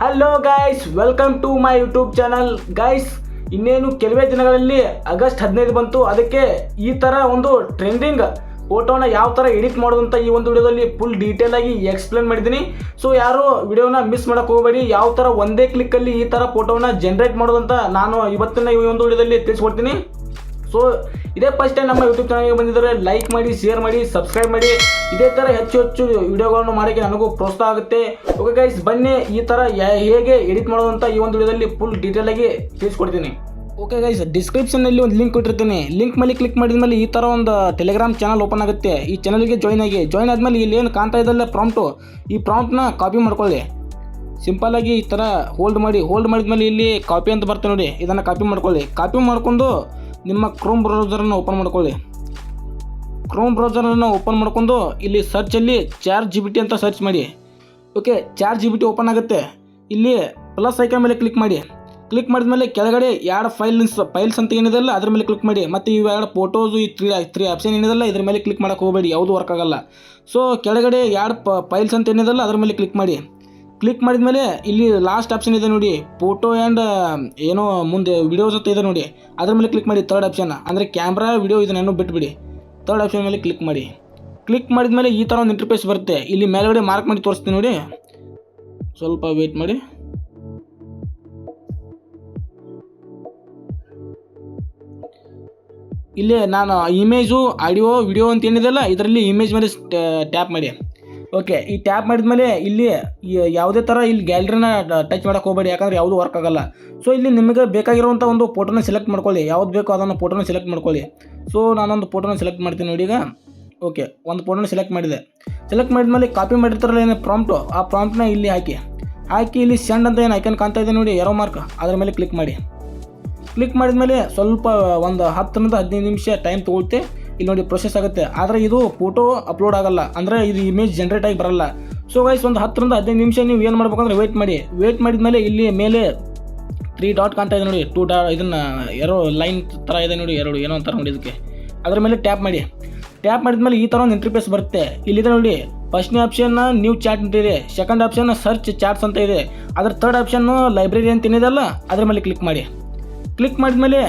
Hello guys welcome to my YouTube channel guys ಇನ್ನೇನು ಕೆಲವೇ ದಿನಗಳಲ್ಲಿ ಆಗಸ್ಟ್ ಹದಿನೈದು ಬಂತು. ಅದಕ್ಕೆ ಈ ಥರ ಒಂದು ಟ್ರೆಂಡಿಂಗ್ ಫೋಟೋನ ಯಾವ ಥರ ಎಡಿಟ್ ಮಾಡೋದು ಅಂತ ಈ ಒಂದು ವಿಡಿಯೋದಲ್ಲಿ ಫುಲ್ ಡೀಟೇಲ್ ಆಗಿ ಎಕ್ಸ್ಪ್ಲೇನ್ ಮಾಡಿದ್ದೀನಿ. ಸೊ ಯಾರು ವಿಡಿಯೋನ ಮಿಸ್ ಮಾಡೋಕೆ ಹೋಗಬೇಡಿ. ಯಾವ ಥರ ಒಂದೇ ಕ್ಲಿಕ್ಕಲ್ಲಿ ಈ ಥರ ಫೋಟೋನ ಜನ್ರೇಟ್ ಮಾಡೋದಂತ ನಾನು ಇವತ್ತಿನ ಈ ಒಂದು ವಿಡಿಯೋದಲ್ಲಿ ತಿಳಿಸ್ಕೊಡ್ತೀನಿ. ಸೊ ಇದೇ ಫಸ್ಟ್ ಟೈಮ್ ನಮ್ಮ ಯೂಟ್ಯೂಬ್ ಚಾನಲ್ಗೆ ಬಂದಿದ್ದರೆ ಲೈಕ್ ಮಾಡಿ ಶೇರ್ ಮಾಡಿ ಸಬ್ಸ್ಕ್ರೈಬ್ ಮಾಡಿ. ಇದೇ ಥರ ಹೆಚ್ಚು ಹೆಚ್ಚು ವಿಡಿಯೋಗಳನ್ನು ಮಾಡೋಕ್ಕೆ ನನಗೂ ಪ್ರೋತ್ಸಾಹ ಆಗುತ್ತೆ. ಓಕೆ ಗೈಸ್ ಬನ್ನಿ ಈ ಥರ ಹೇಗೆ ಎಡಿಟ್ ಮಾಡೋದು ಅಂತ ಈ ಒಂದು ವಿಡಿಯೋದಲ್ಲಿ ಫುಲ್ ಡೀಟೇಲಾಗಿ ತಿಳಿಸ್ಕೊಡ್ತೀನಿ. ಓಕೆ ಗೈಸ್ ಡಿಸ್ಕ್ರಿಪ್ಷನಲ್ಲಿ ಒಂದು ಲಿಂಕ್ ಕೊಟ್ಟಿರ್ತೀನಿ ಲಿಂಕ್ ಮೇಲೆ ಕ್ಲಿಕ್ ಮಾಡಿದ ಮೇಲೆ ಈ ಥರ ಒಂದು ಟೆಲಿಗ್ರಾಮ್ ಚಾನಲ್ ಓಪನ್ ಆಗುತ್ತೆ. ಈ ಚಾನಲ್ಗೆ ಜಾಯ್ನ್ ಆಗಿ. ಜಾಯ್ನ್ ಆದಮೇಲೆ ಇಲ್ಲಿ ಏನು ಕಾಣ್ತಾ ಇದ್ದಲ್ಲ ಪ್ರಾಂಪ್ಟು ಈ ಪ್ರಾಂಪ್ಟನ್ನ ಕಾಪಿ ಮಾಡ್ಕೊಳ್ಳಿ. ಸಿಂಪಲ್ ಆಗಿ ಈ ಥರ ಹೋಲ್ಡ್ ಮಾಡಿ ಹೋಲ್ಡ್ ಮಾಡಿದ್ಮೇಲೆ ಇಲ್ಲಿ ಕಾಪಿ ಅಂತ ಬರ್ತದೆ ನೋಡಿ. ಇದನ್ನು ಕಾಪಿ ಮಾಡ್ಕೊಳ್ಳಿ. ಕಾಪಿ ಮಾಡ್ಕೊಂಡು ನಿಮ್ಮ ಕ್ರೋಮ್ ಬ್ರೌಸರನ್ನು ಓಪನ್ ಮಾಡ್ಕೊಳ್ಳಿ. ಕ್ರೋಮ್ ಬ್ರೌಸರನ್ನು ಓಪನ್ ಮಾಡ್ಕೊಂಡು ಇಲ್ಲಿ ಸರ್ಚಲ್ಲಿ ಚಾರ್ ಜಿ ಬಿ ಟಿ ಅಂತ ಸರ್ಚ್ ಮಾಡಿ. Okay chat G P T open ಆಗುತ್ತೆ. ಇಲ್ಲಿ ಪ್ಲಸ್ ಐಕನ್ ಮೇಲೆ ಕ್ಲಿಕ್ ಮಾಡಿ. ಕ್ಲಿಕ್ ಮಾಡಿದ ಮೇಲೆ ಕೆಳಗಡೆ ಎರಡು ಫೈಲ್ಸ್ ಫೈಲ್ಸ್ ಅಂತ ಏನಿದೆಲ್ಲ ಅದ್ರ ಮೇಲೆ ಕ್ಲಿಕ್ ಮಾಡಿ. ಮತ್ತು ಇವು ಎರಡು ಫೋಟೋಸು ಈ ತ್ರೀ ತ್ರೀ ಆಪ್ಷನ್ ಏನಿದೆಲ್ಲ ಇದ್ರ ಮೇಲೆ ಕ್ಲಿಕ್ ಮಾಡೋಕೆ ಹೋಗಬೇಡಿ, ಯಾವುದು ವರ್ಕ್ ಆಗಲ್ಲ. ಸೊ ಕೆಳಗಡೆ ಎರಡು ಫೈಲ್ಸ್ ಅಂತ ಏನಿದೆಲ್ಲ ಅದ್ರ ಮೇಲೆ ಕ್ಲಿಕ್ ಮಾಡಿ. ಕ್ಲಿಕ್ ಮಾಡಿದ ಮೇಲೆ ಇಲ್ಲಿ ಲಾಸ್ಟ್ ಆಪ್ಷನ್ ಇದೆ ನೋಡಿ ಫೋಟೋ ಆ್ಯಂಡ್ ಏನೋ ಮುಂದೆ ವಿಡಿಯೋಸ್ ಅಂತ ಇದೆ ನೋಡಿ. ಅದ್ರ ಮೇಲೆ ಕ್ಲಿಕ್ ಮಾಡಿ ತರ್ಡ್ ಆಪ್ಷನ್ ಅಂದರೆ ಕ್ಯಾಮ್ರಾ ವಿಡಿಯೋ ಇದನ್ನೇನೋ ಬಿಟ್ಬಿಡಿ. ತರ್ಡ್ ಆಪ್ಷನ್ ಮೇಲೆ ಕ್ಲಿಕ್ ಮಾಡಿ. ಕ್ಲಿಕ್ ಮಾಡಿದ ಮೇಲೆ ಈ ಥರ ಒಂದು ಇಂಟರ್ಫೇಸ್ ಬರುತ್ತೆ. ಇಲ್ಲಿ ಮೇಲ್ಗಡೆ ಮಾರ್ಕ್ ಮಾಡಿ ತೋರಿಸ್ತೀನಿ ನೋಡಿ. ಸ್ವಲ್ಪ ವೆಯ್ಟ್ ಮಾಡಿ. ಇಲ್ಲಿ ನಾನು ಇಮೇಜು ಆಡಿಯೋ ವಿಡಿಯೋ ಅಂತ ಏನಿದೆಲ್ಲ ಇದರಲ್ಲಿ ಇಮೇಜ್ ಮೇಲೆ ಟ್ಯಾಪ್ ಮಾಡಿ. ಓಕೆ, ಈ ಟ್ಯಾಪ್ ಮಾಡಿದ್ಮೇಲೆ ಇಲ್ಲಿ ಈ- ಯಾವುದೇ ಥರ ಇಲ್ಲಿ ಗ್ಯಾಲರಿನ ಟಚ್ ಮಾಡೋಕೆ ಹೋಗಬೇಡಿ, ಯಾಕಂದ್ರೆ ಯಾವುದು ವರ್ಕ್ ಆಗಲ್ಲ. ಸೊ ಇಲ್ಲಿ ನಿಮಗೆ ಬೇಕಾಗಿರುವಂಥ ಒಂದು ಫೋಟೋನ ಸೆಲೆಕ್ಟ್ ಮಾಡ್ಕೊಳ್ಳಿ. ಯಾವ್ದು ಬೇಕೋ ಅದನ್ನು ಫೋಟೋನ ಸೆಲೆಕ್ಟ್ ಮಾಡ್ಕೊಳ್ಳಿ. ಸೊ ನಾನೊಂದು ಫೋಟೋನ ಸೆಲೆಕ್ಟ್ ಮಾಡ್ತೀನಿ ನೋಡಿ ಈಗ. ಓಕೆ ಒಂದು ಫೋಟೋನ ಸೆಲೆಕ್ಟ್ ಮಾಡಿದೆ. ಸೆಲೆಕ್ಟ್ ಮಾಡಿದ್ಮೇಲೆ ಕಾಪಿ ಮಾಡಿರ್ತಾರಲ್ಲ, ಏನು ಪ್ರಾಂಪ್ಟು ಆ ಪ್ರಾಂಪ್ಟನ್ನ ಇಲ್ಲಿ ಹಾಕಿ. ಹಾಕಿ ಇಲ್ಲಿ ಸೆಂಡ್ ಅಂತ ಏನು ಐಕನ್ ಕಾಣ್ತಾ ಇದೆ ನೋಡಿ ಎರೋ ಮಾರ್ಕ್ ಅದರ ಮೇಲೆ ಕ್ಲಿಕ್ ಮಾಡಿ. ಕ್ಲಿಕ್ ಮಾಡಿದ ಮೇಲೆ ಸ್ವಲ್ಪ ಒಂದು ಹತ್ತರಿಂದ ಹದಿನೈದು ನಿಮಿಷ ಟೈಮ್ ತೊಗೊಳುತ್ತೆ ಇಲ್ಲಿ ನೋಡಿ ಪ್ರೊಸೆಸ್ ಆಗುತ್ತೆ. ಆದರೆ ಇದು ಫೋಟೋ ಅಪ್ಲೋಡ್ ಆಗಲ್ಲ. ಅಂದರೆ ಇದು ಇಮೇಜ್ ಜನ್ರೇಟ್ ಆಗಿ ಬರಲ್ಲ. ಸೊ ವೈಸ್ ಒಂದು ಹತ್ತರಿಂದ ಹದಿನೈದು ನಿಮಿಷ ನೀವು ಏನು ಮಾಡ್ಬೇಕಂದ್ರೆ ವೇಟ್ ಮಾಡಿ. ವೇಟ್ ಮಾಡಿದ್ಮೇಲೆ ಇಲ್ಲಿ ಮೇಲೆ ತ್ರೀ ಡಾಟ್ ಕಾಣ್ತಾ ಇದೆ ನೋಡಿ. ಟೂ ಡಾ ಇದನ್ನು ಎರಡು ಲೈನ್ ಥರ ಇದೆ ನೋಡಿ, ಎರಡು ಏನೋ ಅಂತಾರೆ ನೋಡಿ ಇದಕ್ಕೆ. ಅದರ ಮೇಲೆ ಟ್ಯಾಪ್ ಮಾಡಿ. ಟ್ಯಾಪ್ ಮಾಡಿದ್ಮೇಲೆ ಈ ಥರ ಒಂದು ಇಂಟರ್ಫೇಸ್ ಬರುತ್ತೆ. ಇಲ್ಲಿದೆ ನೋಡಿ ಫಸ್ಟ್ನೇ ಆಪ್ಷನ್ ನ್ಯೂ ಚಾಟ್ ಅಂತ ಇದೆ. ಸೆಕೆಂಡ್ ಆಪ್ಷನ್ ಸರ್ಚ್ ಚಾಟ್ಸ್ ಅಂತ ಇದೆ. ಅದರ ಥರ್ಡ್ ಆಪ್ಷನ್ನು ಲೈಬ್ರರಿ ಅಂತ ಏನಿದೆ ಅಲ್ಲ, ಅದ್ರ ಮೇಲೆ ಕ್ಲಿಕ್ ಮಾಡಿ. ಕ್ಲಿಕ್ ಮಾಡಿದ್ಮೇಲೆ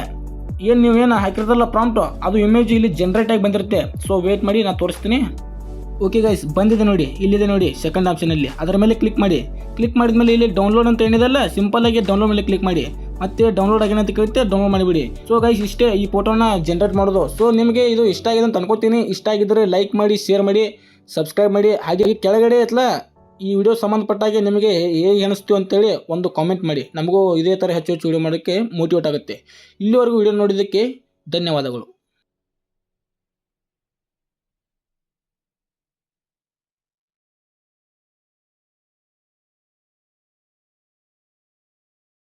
ಏನು ನೀವು ಏನು ಹಾಕಿರೋದಲ್ಲ ಪ್ರಾಂಪ್ಟು ಅದು ಇಮೇಜ್ ಇಲ್ಲಿ ಜನ್ರೇಟ್ ಆಗಿ ಬಂದಿರುತ್ತೆ. ಸೊ ವೇಟ್ ಮಾಡಿ, ನಾನು ತೋರಿಸ್ತೀನಿ. ಓಕೆ ಗೈಸ್ ಬಂದಿದೆ ನೋಡಿ, ಇಲ್ಲಿದೆ ನೋಡಿ ಸೆಕೆಂಡ್ ಆಪ್ಷನಲ್ಲಿ ಅದರ ಮೇಲೆ ಕ್ಲಿಕ್ ಮಾಡಿ. ಕ್ಲಿಕ್ ಮಾಡಿದ್ಮೇಲೆ ಇಲ್ಲಿ ಡೌನ್ಲೋಡ್ ಅಂತ ಏನಿದೆಲ್ಲ ಸಿಂಪಲ್ ಆಗಿ ಡೌನ್ಲೋಡ್ ಮೇಲೆ ಕ್ಲಿಕ್ ಮಾಡಿ. ಮತ್ತೆ ಡೌನ್ಲೋಡ್ ಆಗಿನ ಅಂತ ಕೇಳುತ್ತೆ ಡೌನ್ಲೋಡ್ ಮಾಡಿಬಿಡಿ. ಸೊ ಗೈಸ್ ಇಷ್ಟೇ ಈ ಫೋಟೋನ ಜನ್ರೇಟ್ ಮಾಡೋದು. ಸೊ ನಿಮಗೆ ಇದು ಇಷ್ಟ ಆಗಿದೆ ಅಂತ ಅನ್ಕೋತೀನಿ. ಇಷ್ಟ ಆಗಿದ್ದರೆ ಲೈಕ್ ಮಾಡಿ ಶೇರ್ ಮಾಡಿ ಸಬ್ಸ್ಕ್ರೈಬ್ ಮಾಡಿ. ಹಾಗೆ ಕೆಳಗಡೆ ಅಥವಾ ಈ ವಿಡಿಯೋ ಸಂಬಂಧಪಟ್ಟಾಗೆ ನಿಮಗೆ ಹೇಗೆ ಅನಿಸ್ತು ಅಂತೇಳಿ ಒಂದು ಕಾಮೆಂಟ್ ಮಾಡಿ. ನಮಗೂ ಇದೇ ಥರ ಹೆಚ್ಚು ಹೆಚ್ಚು ವಿಡಿಯೋ ಮಾಡೋಕ್ಕೆ ಮೋಟಿವೇಟ್ ಆಗುತ್ತೆ. ಇಲ್ಲಿವರೆಗೂ ವಿಡಿಯೋ ನೋಡಿದ್ದಕ್ಕೆ ಧನ್ಯವಾದಗಳು.